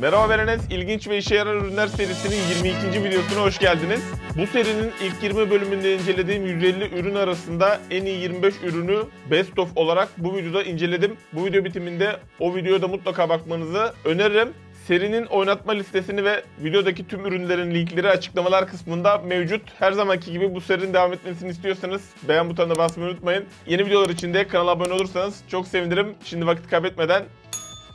Merhaba Berenes, ilginç ve işe yarar ürünler serisinin 22. videosuna hoş geldiniz. Bu serinin ilk 20 bölümünde incelediğim 150 ürün arasında en iyi 25 ürünü Best of olarak bu videoda inceledim. Bu video bitiminde o videoya da mutlaka bakmanızı öneririm. Serinin oynatma listesini ve videodaki tüm ürünlerin linkleri açıklamalar kısmında mevcut. Her zamanki gibi bu serinin devam etmesini istiyorsanız beğen butonuna basmayı unutmayın. Yeni videolar için de kanala abone olursanız çok sevinirim. Şimdi vakit kaybetmeden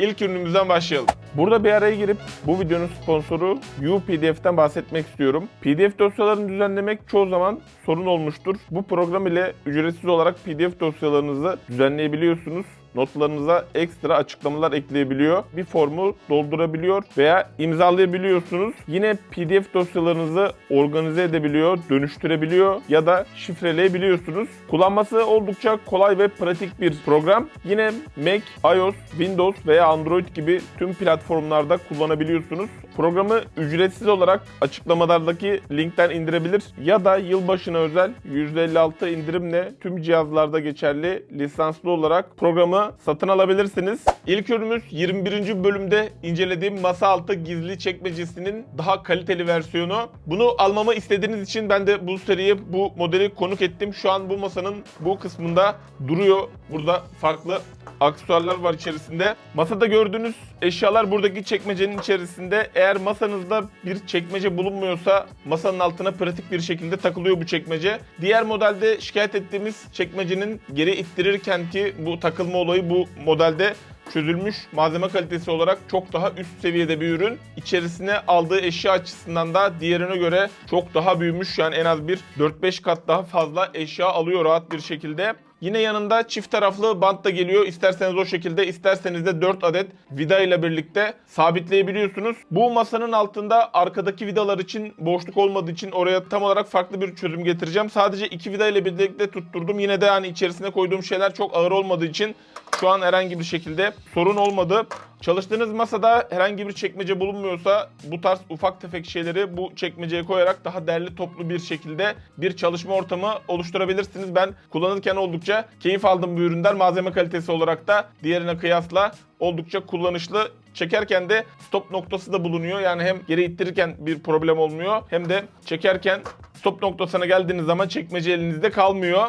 İlk ürünümüzden başlayalım. Burada bir araya girip bu videonun sponsoru UPDF'den bahsetmek istiyorum. PDF dosyalarını düzenlemek çoğu zaman sorun olmuştur. Bu program ile ücretsiz olarak PDF dosyalarınızı düzenleyebiliyorsunuz. Notlarınıza ekstra açıklamalar ekleyebiliyor. Bir formu doldurabiliyor veya imzalayabiliyorsunuz. Yine PDF dosyalarınızı organize edebiliyor, dönüştürebiliyor ya da şifreleyebiliyorsunuz. Kullanması oldukça kolay ve pratik bir program. Yine Mac, iOS, Windows veya Android gibi tüm platformlarda kullanabiliyorsunuz. Programı ücretsiz olarak açıklamalardaki linkten indirebilir ya da yılbaşına özel %56 indirimle tüm cihazlarda geçerli lisanslı olarak programı satın alabilirsiniz. İlk ürünümüz 21. bölümde incelediğim masa altı gizli çekmecesinin daha kaliteli versiyonu. Bunu almamı istediğiniz için ben de bu seriye bu modeli konuk ettim. Şu an bu masanın bu kısmında duruyor. Burada farklı aksesuarlar var içerisinde. Masada gördüğünüz eşyalar buradaki çekmecenin içerisinde. Eğer masanızda bir çekmece bulunmuyorsa masanın altına pratik bir şekilde takılıyor bu çekmece. Diğer modelde şikayet ettiğimiz çekmecenin geri ittirirken ki bu takılma olayı bu modelde çözülmüş malzeme kalitesi olarak çok daha üst seviyede bir ürün. İçerisine aldığı eşya açısından da diğerine göre çok daha büyümüş. Yani en az bir 4-5 kat daha fazla eşya alıyor rahat bir şekilde. Yine yanında çift taraflı bant da geliyor. İsterseniz o şekilde, isterseniz de 4 adet vida ile birlikte sabitleyebiliyorsunuz. Bu masanın altında arkadaki vidalar için boşluk olmadığı için oraya tam olarak farklı bir çözüm getireceğim. Sadece iki vida ile birlikte tutturdum. Yine de hani içerisine koyduğum şeyler çok ağır olmadığı için şu an herhangi bir şekilde sorun olmadı. Çalıştığınız masada herhangi bir çekmece bulunmuyorsa bu tarz ufak tefek şeyleri bu çekmeceye koyarak daha derli toplu bir şekilde bir çalışma ortamı oluşturabilirsiniz. Ben kullanırken oldukça keyif aldım bu üründen. Malzeme kalitesi olarak da diğerine kıyasla oldukça kullanışlı. Çekerken de stop noktası da bulunuyor. Yani hem geri ittirirken bir problem olmuyor hem de çekerken stop noktasına geldiğiniz zaman çekmece elinizde kalmıyor.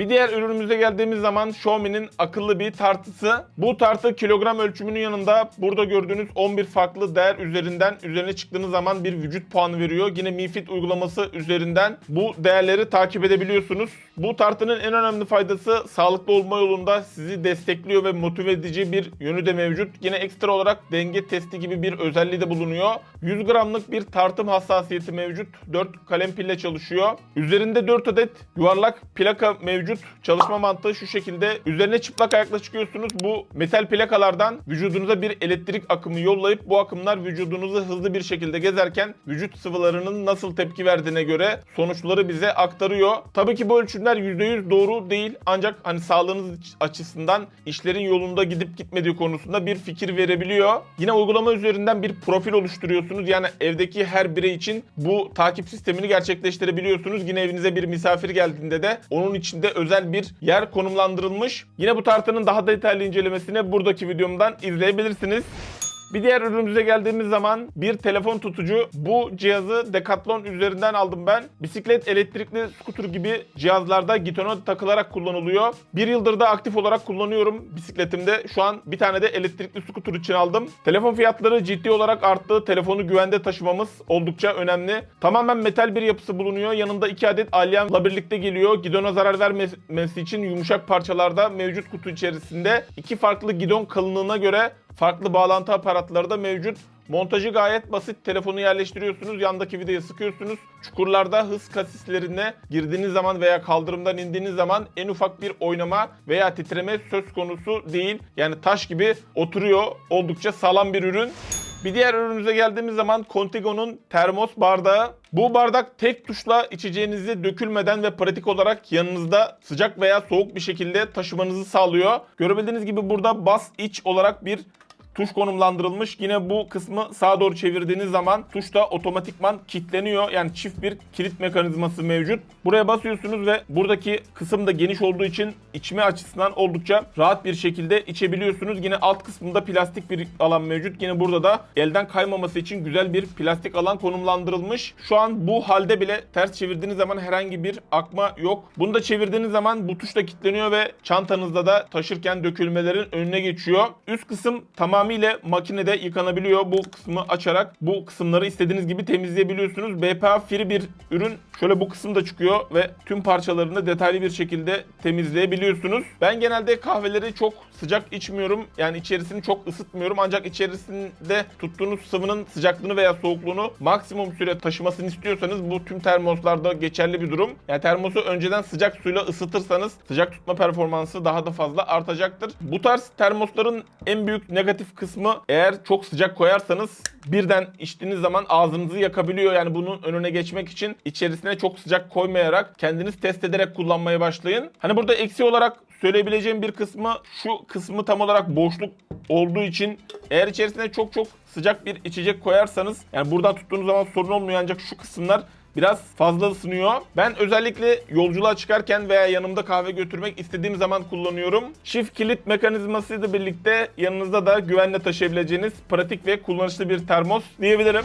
Bir diğer ürünümüze geldiğimiz zaman Xiaomi'nin akıllı bir tartısı. Bu tartı kilogram ölçümünün yanında burada gördüğünüz 11 farklı değer üzerinden üzerine çıktığınız zaman bir vücut puanı veriyor. Yine Mi Fit uygulaması üzerinden bu değerleri takip edebiliyorsunuz. Bu tartının en önemli faydası sağlıklı olma yolunda sizi destekliyor ve motive edici bir yönü de mevcut. Yine ekstra olarak denge testi gibi bir özelliği de bulunuyor. 100 gramlık bir tartım hassasiyeti mevcut. 4 kalem pille çalışıyor. Üzerinde 4 adet yuvarlak plaka mevcut. Çalışma mantığı şu şekilde. Üzerine çıplak ayakla çıkıyorsunuz. Bu metal plakalardan vücudunuza bir elektrik akımı yollayıp bu akımlar vücudunuzu hızlı bir şekilde gezerken vücut sıvılarının nasıl tepki verdiğine göre sonuçları bize aktarıyor. Tabii ki bu ölçümler %100 doğru değil ancak hani sağlığınız açısından işlerin yolunda gidip gitmediği konusunda bir fikir verebiliyor. Yine uygulama üzerinden bir profil oluşturuyorsunuz. Yani evdeki her birey için bu takip sistemini gerçekleştirebiliyorsunuz. Yine evinize bir misafir geldiğinde de onun içinde özel bir yer konumlandırılmış. Yine bu tartının daha detaylı incelemesini buradaki videomdan izleyebilirsiniz. Bir diğer ürünümüze geldiğimiz zaman bir telefon tutucu. Bu cihazı Decathlon üzerinden aldım ben. Bisiklet, elektrikli skuter gibi cihazlarda gitona takılarak kullanılıyor. Bir yıldır da aktif olarak kullanıyorum bisikletimde. Şu an bir tane de elektrikli skuter için aldım. Telefon fiyatları ciddi olarak arttı. Telefonu güvende taşımamız oldukça önemli. Tamamen metal bir yapısı bulunuyor. Yanında iki adet alyanla birlikte geliyor. Gidona zarar vermesi için yumuşak parçalarda mevcut kutu içerisinde. iki farklı gidon kalınlığına göre farklı bağlantı aparatları da mevcut. Montajı gayet basit. Telefonu yerleştiriyorsunuz, yandaki vidayı sıkıyorsunuz. Çukurlarda hız kasislerine girdiğiniz zaman veya kaldırımdan indiğiniz zaman en ufak bir oynama veya titreme söz konusu değil. Yani taş gibi oturuyor. Oldukça sağlam bir ürün. Bir diğer ürünümüze geldiğimiz zaman Contigo'nun termos bardağı. Bu bardak tek tuşla içeceğinizi dökülmeden ve pratik olarak yanınızda sıcak veya soğuk bir şekilde taşımanızı sağlıyor. Görebildiğiniz gibi burada bas iç olarak bir tuş konumlandırılmış. Yine bu kısmı sağa doğru çevirdiğiniz zaman tuş da otomatikman kilitleniyor. Yani çift bir kilit mekanizması mevcut. Buraya basıyorsunuz ve buradaki kısım da geniş olduğu için içme açısından oldukça rahat bir şekilde içebiliyorsunuz. Yine alt kısmında plastik bir alan mevcut. Yine burada da elden kaymaması için güzel bir plastik alan konumlandırılmış. Şu an bu halde bile ters çevirdiğiniz zaman herhangi bir akma yok. Bunu da çevirdiğiniz zaman bu tuş da kilitleniyor ve çantanızda da taşırken dökülmelerin önüne geçiyor. Üst kısım tamamıyla makinede yıkanabiliyor. Bu kısmı açarak bu kısımları istediğiniz gibi temizleyebiliyorsunuz. BPA free bir ürün. Şöyle bu kısım da çıkıyor ve tüm parçalarını detaylı bir şekilde temizleyebiliyorsunuz. Ben genelde kahveleri çok sıcak içmiyorum. Yani içerisini çok ısıtmıyorum. Ancak içerisinde tuttuğunuz sıvının sıcaklığını veya soğukluğunu maksimum süre taşımasını istiyorsanız bu tüm termoslarda geçerli bir durum. Yani termosu önceden sıcak suyla ısıtırsanız sıcak tutma performansı daha da fazla artacaktır. Bu tarz termosların en büyük negatif kısmı eğer çok sıcak koyarsanız birden içtiğiniz zaman ağzınızı yakabiliyor. Yani bunun önüne geçmek için içerisine çok sıcak koymayarak kendiniz test ederek kullanmaya başlayın. Hani burada eksi olarak söyleyebileceğim bir kısmı şu kısmı tam olarak boşluk olduğu için eğer içerisine çok çok sıcak bir içecek koyarsanız yani buradan tuttuğunuz zaman sorun olmuyor ancak şu kısımlar biraz fazla ısınıyor. Ben özellikle yolculuğa çıkarken veya yanımda kahve götürmek istediğim zaman kullanıyorum. Çift kilit mekanizmasıyla birlikte yanınızda da güvenle taşıyabileceğiniz pratik ve kullanışlı bir termos diyebilirim.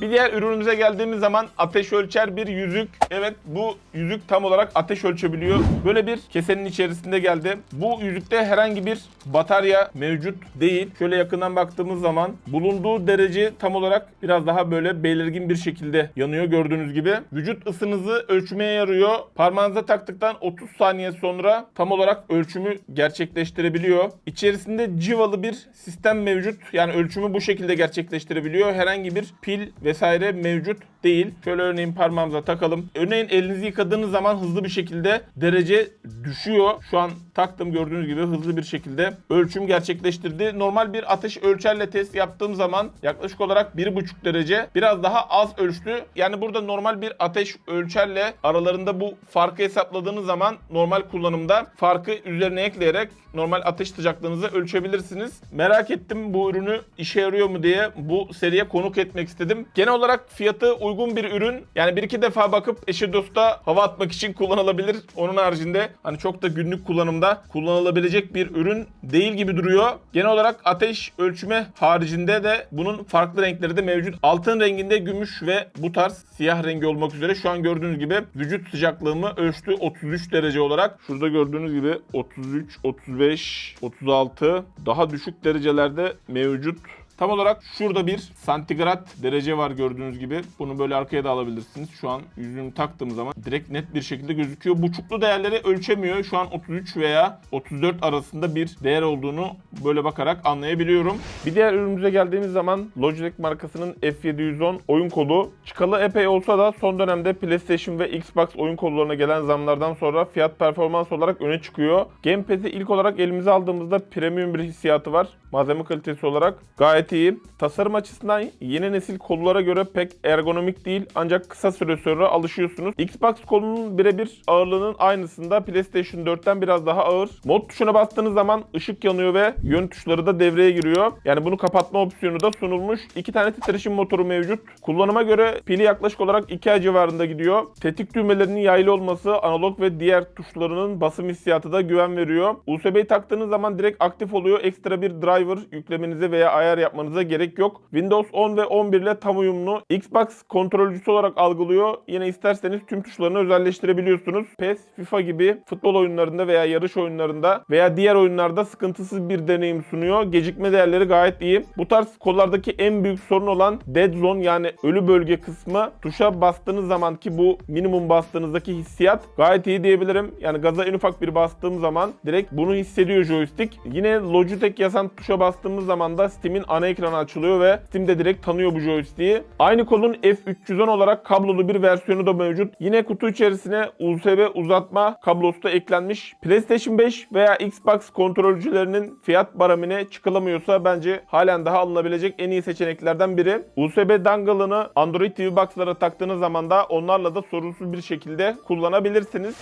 Bir diğer ürünümüze geldiğimiz zaman ateş ölçer bir yüzük. Evet bu yüzük tam olarak ateş ölçebiliyor. Böyle bir kesenin içerisinde geldi. Bu yüzükte herhangi bir batarya mevcut değil. Şöyle yakından baktığımız zaman bulunduğu derece tam olarak biraz daha böyle belirgin bir şekilde yanıyor gördüğünüz gibi. Vücut ısınızı ölçmeye yarıyor. Parmağınıza taktıktan 30 saniye sonra tam olarak ölçümü gerçekleştirebiliyor. İçerisinde civalı bir sistem mevcut. Yani ölçümü bu şekilde gerçekleştirebiliyor. Herhangi bir pil vesaire mevcut değil. Şöyle örneğin parmağımıza takalım. Örneğin elinizi yıkadığınız zaman hızlı bir şekilde derece düşüyor. Şu an taktım gördüğünüz gibi hızlı bir şekilde ölçüm gerçekleştirdi. Normal bir ateş ölçerle test yaptığım zaman yaklaşık olarak 1,5 derece biraz daha az ölçtü. Yani burada normal bir ateş ölçerle aralarında bu farkı hesapladığınız zaman normal kullanımda farkı üzerine ekleyerek normal ateş sıcaklığınızı ölçebilirsiniz. Merak ettim bu ürünü işe yarıyor mu diye bu seriye konuk etmek istedim. Genel olarak fiyatı uygun bir ürün. Yani bir iki defa bakıp eşe dosta hava atmak için kullanılabilir. Onun haricinde hani çok da günlük kullanımda kullanılabilecek bir ürün değil gibi duruyor. Genel olarak ateş ölçme haricinde de bunun farklı renkleri de mevcut. Altın renginde gümüş ve bu tarz siyah rengi olmak üzere şu an gördüğünüz gibi vücut sıcaklığımı ölçtü 33 derece olarak. Şurada gördüğünüz gibi 33, 35, 36 daha düşük derecelerde mevcut. Tam olarak şurada bir santigrat derece var gördüğünüz gibi. Bunu böyle arkaya da alabilirsiniz. Şu an yüzüğümü taktığım zaman direkt net bir şekilde gözüküyor. Buçuklu değerleri ölçemiyor. Şu an 33 veya 34 arasında bir değer olduğunu böyle bakarak anlayabiliyorum. Bir diğer ürünümüze geldiğimiz zaman Logitech markasının F710 oyun kolu çıkalı epey olsa da son dönemde PlayStation ve Xbox oyun kollarına gelen zamlardan sonra fiyat performans olarak öne çıkıyor. Gamepad'i ilk olarak elimize aldığımızda premium bir hissiyatı var. Malzeme kalitesi olarak gayet iyi. Tasarım açısından yeni nesil kollara göre pek ergonomik değil ancak kısa süre sonra alışıyorsunuz. Xbox kolunun birebir ağırlığının aynısında PlayStation 4'ten biraz daha ağır. Mod tuşuna bastığınız zaman ışık yanıyor ve yön tuşları da devreye giriyor. Yani bunu kapatma opsiyonu da sunulmuş. İki tane titreşim motoru mevcut. Kullanıma göre pili yaklaşık olarak 2 ay civarında gidiyor. Tetik düğmelerinin yaylı olması analog ve diğer tuşlarının basım hissiyatı da güven veriyor. USB'yi taktığınız zaman direkt aktif oluyor. Ekstra bir driver yüklemenize veya ayar yapmanıza gerek yok. Windows 10 ve 11 ile tam uyumlu. Xbox kontrolcüsü olarak algılıyor. Yine isterseniz tüm tuşlarını özelleştirebiliyorsunuz. PES, FIFA gibi futbol oyunlarında veya yarış oyunlarında veya diğer oyunlarda sıkıntısız bir deneyim sunuyor. Gecikme değerleri gayet iyi. Bu tarz kollardaki en büyük sorun olan dead zone yani ölü bölge kısmı tuşa bastığınız zaman ki bu minimum bastığınızdaki hissiyat gayet iyi diyebilirim. Yani gaza en ufak bir bastığım zaman direkt bunu hissediyor joystick. Yine Logitech yazan tuşa bastığımız zaman da Steam'in ana ana ekranı açılıyor ve Steam'de direkt tanıyor bu joystick'i. Aynı kolun F310 olarak kablolu bir versiyonu da mevcut. Yine kutu içerisine USB uzatma kablosu da eklenmiş. PlayStation 5 veya Xbox kontrolcülerinin fiyat baramine çıkılamıyorsa bence halen daha alınabilecek en iyi seçeneklerden biri. USB dongle'ını Android TV Box'lara taktığınız zaman da onlarla da sorunsuz bir şekilde kullanabilirsiniz.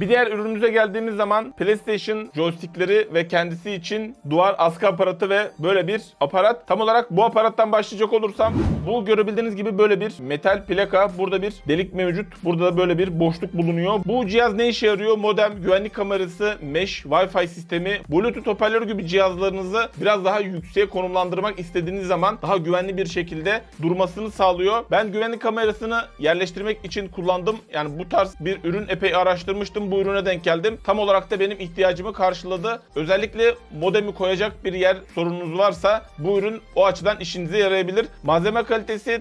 Bir diğer ürünümüze geldiğimiz zaman PlayStation joystickleri ve kendisi için duvar askı aparatı ve böyle bir aparat. Tam olarak bu aparattan başlayacak olursam bu görebildiğiniz gibi böyle bir metal plaka. Burada bir delik mevcut. Burada da böyle bir boşluk bulunuyor. Bu cihaz ne işe yarıyor? Modem, güvenlik kamerası, mesh, Wi-Fi sistemi, Bluetooth hoparlörü gibi cihazlarınızı biraz daha yükseğe konumlandırmak istediğiniz zaman daha güvenli bir şekilde durmasını sağlıyor. Ben güvenlik kamerasını yerleştirmek için kullandım. Yani bu tarz bir ürün epey araştırmıştım. Bu ürüne denk geldim. Tam olarak da benim ihtiyacımı karşıladı. Özellikle modemi koyacak bir yer sorununuz varsa bu ürün o açıdan işinize yarayabilir. Malzeme kalitesi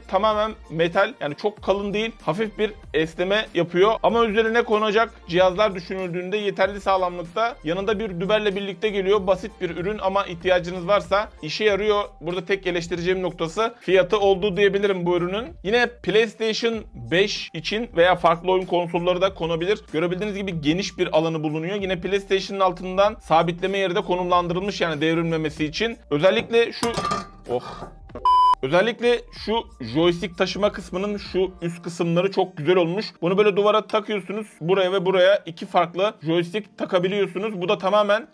tamamen metal. Yani çok kalın değil. Hafif bir esneme yapıyor. Ama üzerine konacak cihazlar düşünüldüğünde yeterli sağlamlıkta. Yanında bir düberle birlikte geliyor. Basit bir ürün ama ihtiyacınız varsa işe yarıyor. Burada tek eleştireceğim noktası fiyatı olduğu diyebilirim bu ürünün. Yine PlayStation 5 için veya farklı oyun konsolları da konabilir. Görebildiğiniz gibi geniş bir alanı bulunuyor. Yine PlayStation'ın altından sabitleme yeri de konumlandırılmış yani devrilmemesi için. Özellikle şu... Oh Özellikle şu joystick taşıma kısmının şu üst kısımları çok güzel olmuş. Bunu böyle duvara takıyorsunuz. Buraya ve buraya iki farklı joystick takabiliyorsunuz. Bu da tamamen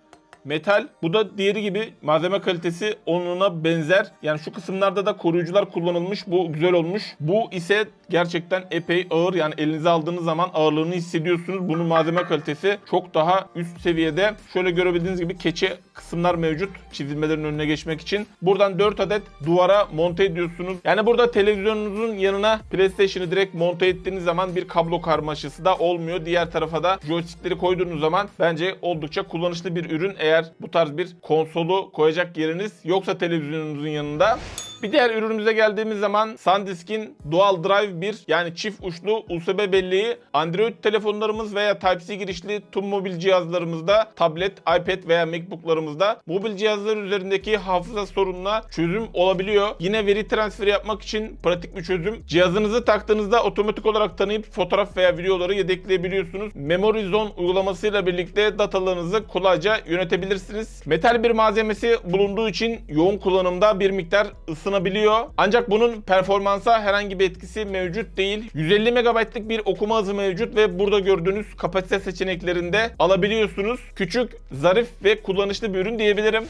metal. Bu da diğeri gibi malzeme kalitesi onuna benzer. Yani şu kısımlarda da koruyucular kullanılmış. Bu güzel olmuş. Bu ise gerçekten epey ağır. Yani elinize aldığınız zaman ağırlığını hissediyorsunuz. Bunun malzeme kalitesi çok daha üst seviyede. Şöyle görebildiğiniz gibi keçe kısımlar mevcut çizilmelerin önüne geçmek için. Buradan 4 adet duvara monte ediyorsunuz. Yani burada televizyonunuzun yanına PlayStation'ı direkt monte ettiğiniz zaman bir kablo karmaşası da olmuyor. Diğer tarafa da joystickleri koyduğunuz zaman bence oldukça kullanışlı bir ürün. Eğer bu tarz bir konsolu koyacak yeriniz yoksa televizyonunuzun yanında. Bir diğer ürünümüze geldiğimiz zaman SanDisk'in Dual Drive 1 yani çift uçlu USB belleği Android telefonlarımız veya Type-C girişli tüm mobil cihazlarımızda, tablet, iPad veya MacBook'larımızda mobil cihazlar üzerindeki hafıza sorununa çözüm olabiliyor. Yine veri transferi yapmak için pratik bir çözüm. Cihazınızı taktığınızda otomatik olarak tanıyıp fotoğraf veya videoları yedekleyebiliyorsunuz. Memory Zone uygulamasıyla birlikte datalarınızı kolayca yönetebilirsiniz. Metal bir malzemesi bulunduğu için yoğun kullanımda bir miktar ısınabiliyor. Ancak bunun performansa herhangi bir etkisi mevcut değil. 150 MB'lık bir okuma hızı mevcut ve burada gördüğünüz kapasite seçeneklerinde alabiliyorsunuz. Küçük, zarif ve kullanışlı bir ürün diyebilirim.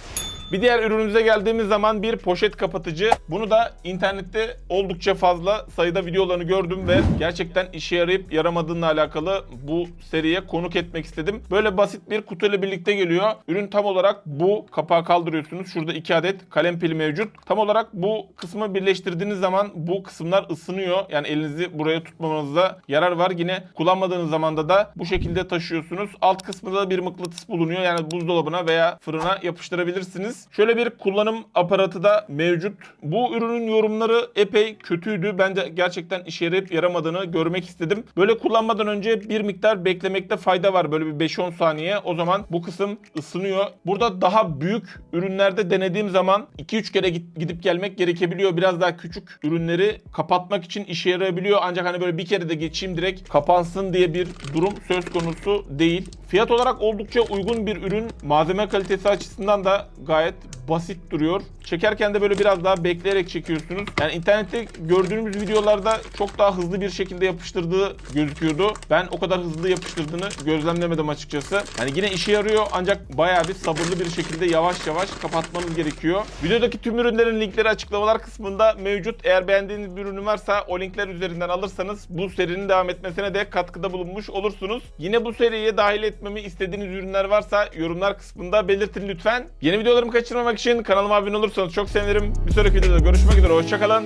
Bir diğer ürünümüze geldiğimiz zaman bir poşet kapatıcı. Bunu da internette oldukça fazla sayıda videolarını gördüm ve gerçekten işe yarayıp yaramadığıyla alakalı bu seriye konuk etmek istedim. Böyle basit bir kutuyla birlikte geliyor. Ürün tam olarak bu kapağı kaldırıyorsunuz. Şurada iki adet kalem pili mevcut. Tam olarak bu kısmı birleştirdiğiniz zaman bu kısımlar ısınıyor. Yani elinizi buraya tutmamanızda yarar var. Yine kullanmadığınız zamanda da bu şekilde taşıyorsunuz. Alt kısmında da bir mıknatıs bulunuyor. Yani buzdolabına veya fırına yapıştırabilirsiniz. Şöyle bir kullanım aparatı da mevcut. Bu ürünün yorumları epey kötüydü. Ben de gerçekten işe yarayıp yaramadığını görmek istedim. Böyle kullanmadan önce bir miktar beklemekte fayda var. Böyle bir 5-10 saniye. O zaman bu kısım ısınıyor. Burada daha büyük ürünlerde denediğim zaman 2-3 kere gidip gelmek gerekebiliyor. Biraz daha küçük ürünleri kapatmak için işe yarayabiliyor. Ancak hani böyle bir kere de geçeyim direkt kapansın diye bir durum söz konusu değil. Fiyat olarak oldukça uygun bir ürün. Malzeme kalitesi açısından da gayet basit duruyor. Çekerken de böyle biraz daha bekleyerek çekiyorsunuz. Yani internette gördüğümüz videolarda çok daha hızlı bir şekilde yapıştırdığı gözüküyordu. Ben o kadar hızlı yapıştırdığını gözlemlemedim açıkçası. Yani yine işe yarıyor ancak bayağı bir sabırlı bir şekilde yavaş yavaş kapatmanız gerekiyor. Videodaki tüm ürünlerin linkleri açıklamalar kısmında mevcut. Eğer beğendiğiniz bir ürün varsa o linkler üzerinden alırsanız bu serinin devam etmesine de katkıda bulunmuş olursunuz. Yine bu seriye dahil etmemi istediğiniz ürünler varsa yorumlar kısmında belirtin lütfen. Yeni videolarımı kaçırmamak için kanalıma abone olursanız çok sevinirim. Bir sonraki videoda görüşmek üzere. Hoşçakalın.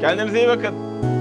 Kendinize iyi bakın.